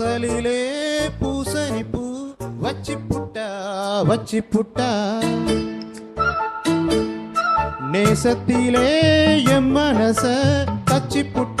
வாசலிலே பூசணி பூ வச்சி புட்டா வச்சி புட்டா நேசத்திலே எம் மனச தச்சி புட்டா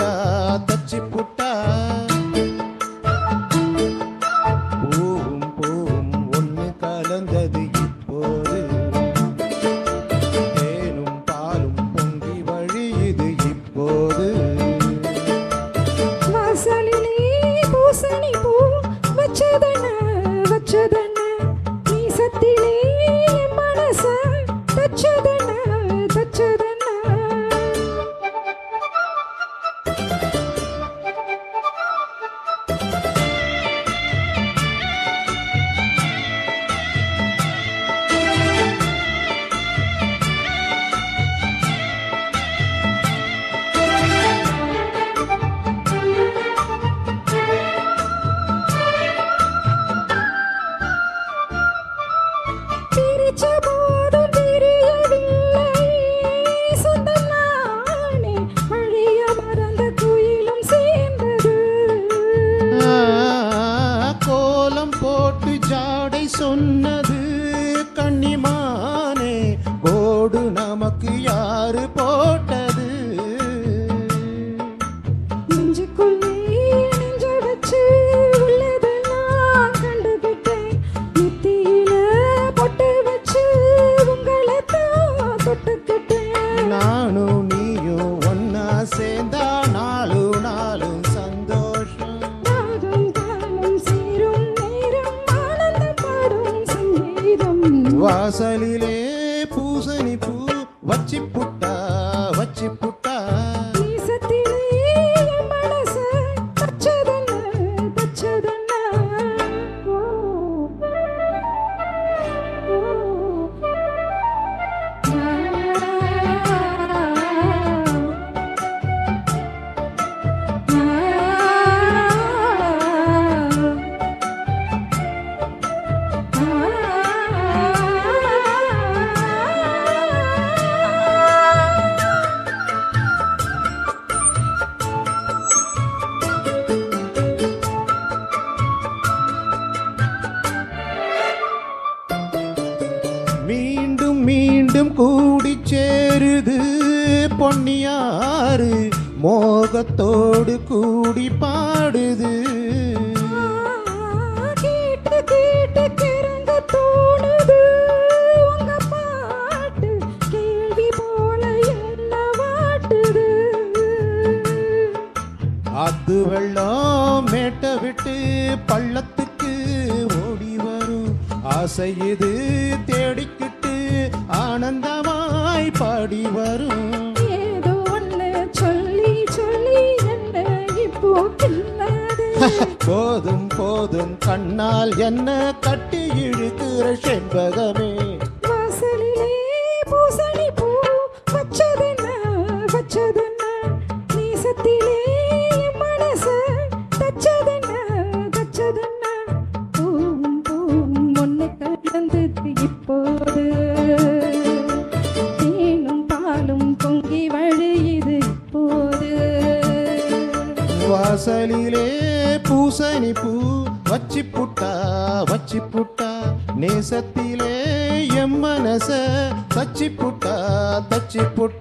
தான் தொட்டுக்கிட்டேன். நானும் நீயும் ஒன்னா சேர்ந்தா நாலு நாளும் சந்தோஷம். வாசலிலே பூசணி பூ வச்சி மீண்டும் கூடி சேருது. பொன்னியாறு மோகத்தோடு கூடி பாடுது. அது வெள்ளம் மேட்ட விட்டு பள்ளத்துக்கு ஓடி வரும். ஆசை இது தேடிக்கிட்டு ஆனந்தமாய் பாடி வரும். ஏதோ ஒண்ணு சொல்லி சொல்லி என்ன இப்போ போதும் போதும் கண்ணால் என்ன கட்டி இழுக்கிற செண்பகமே வாசலிலே பூசணி பூ வச்சதென்ன? வச்சதென்ன வாசலிலே பூசணி பூ வச்சி புட்டா வச்சி புட்டா நேசத்திலே எம்மனச தச்சி புட்டா தச்சி புட்டா